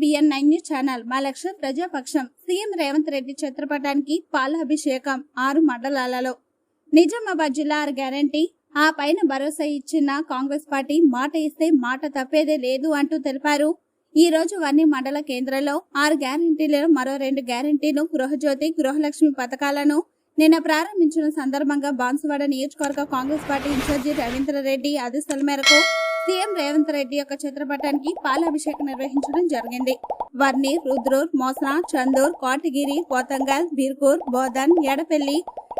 B N nine news channel. మా లక్ష్యం ప్రజాపక్షం. CM Revanth Reddy చిత్రపటానికి పాలాభిషేకం ఆరు మండలాలలో. నిజామాబాద్ జిల్లా ఆరు గ్యారంటీ. ఆ పైన భరోసా ఇచ్చిన కాంగ్రెస్ పార్టీ మాట ఇస్తే మాట తప్పేదే లేదు అంటూ తెలిపారు. ఈ రోజు వన్ని మండల కేంద్రంలో ఆరు గ్యారంటీలలో మరో రెండు గ్యారంటీలు గృహజ్యోతి గృహలక్ష్మి పథకాలను నిన్న ప్రారంభించిన సందర్భంగా బాన్సువాడ నియోజకవర్గ Congress party in-charge Ravindra Reddy ఆదేశాల మేరకు సీఎం రేవంత్ రెడ్డి యొక్క చిత్రపటానికి పాలాభిషేకం నిర్వహించడం జరిగింది. వర్ని రుద్రూర్ మోసనా చందూర్ కోటగిరి పోతంగల్ బీర్కూర్ బోధన్ ఎడపల్లి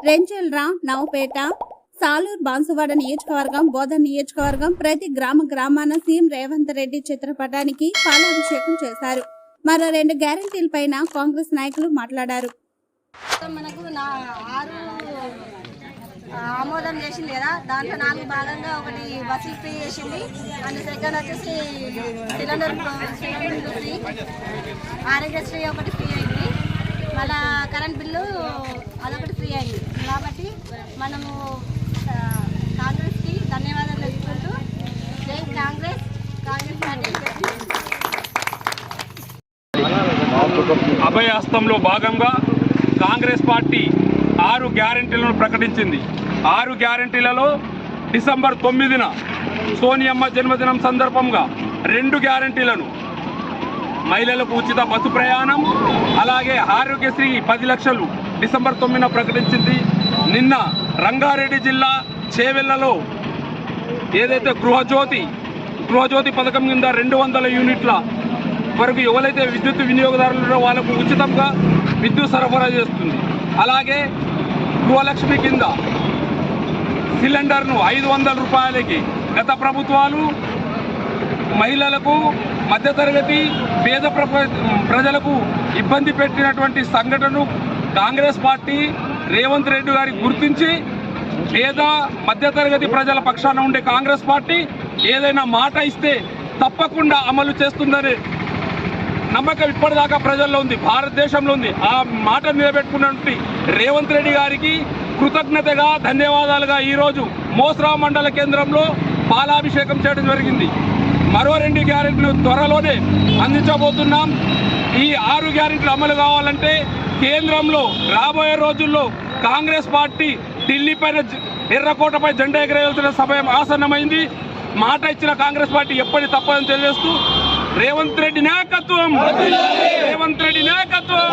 రెంచెల్రా నవపేట సాలూర్ బాన్సువాడ నియోజకవర్గం బోధన్ నియోజకవర్గం ప్రతి గ్రామ గ్రామాన సీఎం రేవంత్ రెడ్డి చిత్రపటానికి పాలాభిషేకం చేశారు. మరో రెండు గ్యారంటీలపైన కాంగ్రెస్ నాయకులు మాట్లాడారు. మనకు నా ఆరు ఆమోదం చేసింది కదా? దాంట్లో నాలుగు భాగంగా ఒకటి బస్సు ఫ్రీ చేసింది. అండ్ సెకండ్ వచ్చేసి సిలిండర్ సిలిండర్ ఫ్రీ ఆరోగ్యశ్రీ ఒకటి ఫ్రీ అయింది. మళ్ళా కరెంట్ బిల్లు అదొకటి ఫ్రీ అయింది. కాబట్టి మనము కాంగ్రెస్కి ధన్యవాదాలు తెలుసుకుంటూ జై కాంగ్రెస్ కాంగ్రెస్ పార్టీ. అభయహస్తంలో భాగంగా కాంగ్రెస్ పార్టీ ఆరు గ్యారెంటీలను ప్రకటించింది. ఆరు గ్యారెంటీలలో డిసెంబర్ తొమ్మిదిన సోనియమ్మ జన్మదినం సందర్భంగా రెండు గ్యారంటీలను మహిళలకు ఉచిత బస్సు ప్రయాణం అలాగే ఆరోగ్యశ్రీ పది లక్షలు డిసెంబర్ తొమ్మిదిన ప్రకటించింది. నిన్న రంగారెడ్డి జిల్లా చేవెళ్ళలో ఏదైతే గృహజ్యోతి గృహజ్యోతి పథకం కింద రెండు వందల యూనిట్ల వరకు ఎవరైతే విద్యుత్ వినియోగదారులు ఉన్నారో వాళ్ళకు ఉచితంగా విద్యుత్ సరఫరా చేస్తుంది. అలాగే గృహలక్ష్మి కింద సిలిండర్ను ఐదు వందల రూపాయలకి గత ప్రభుత్వాలు మహిళలకు మధ్యతరగతి పేద ప్రజలకు ఇబ్బంది పెట్టినటువంటి సంఘటనను కాంగ్రెస్ పార్టీ రేవంత్ రెడ్డి గారికి గుర్తించి పేద మధ్యతరగతి ప్రజల పక్షాన ఉండే కాంగ్రెస్ పార్టీ ఏదైనా మాట ఇస్తే తప్పకుండా అమలు చేస్తుందని నమ్మకం ఇప్పటిదాకా ప్రజల్లో ఉంది భారతదేశంలో ఉంది. ఆ మాట నిలబెట్టుకున్నటువంటి రేవంత్ రెడ్డి గారికి కృతజ్ఞతగా ధన్యవాదాలుగా ఈరోజు మోసరా మండల కేంద్రంలో పాలాభిషేకం చేయడం జరిగింది. మరో రెండు గ్యారెంటీలు త్వరలోనే అందించబోతున్నాం. ఈ ఆరు గ్యారెంటీలు అమలు కావాలంటే కేంద్రంలో రాబోయే రోజుల్లో కాంగ్రెస్ పార్టీ ఢిల్లీపైన ఎర్రకోటపై జెండా ఎగరేయాల్సిన సమయం ఆసన్నమైంది. మాట ఇచ్చిన కాంగ్రెస్ పార్టీ ఎప్పటి తప్పదని తెలియజేస్తూ రేవంత్ రెడ్డి నాయకత్వం. రేవంత్ రెడ్డి నాయకత్వం.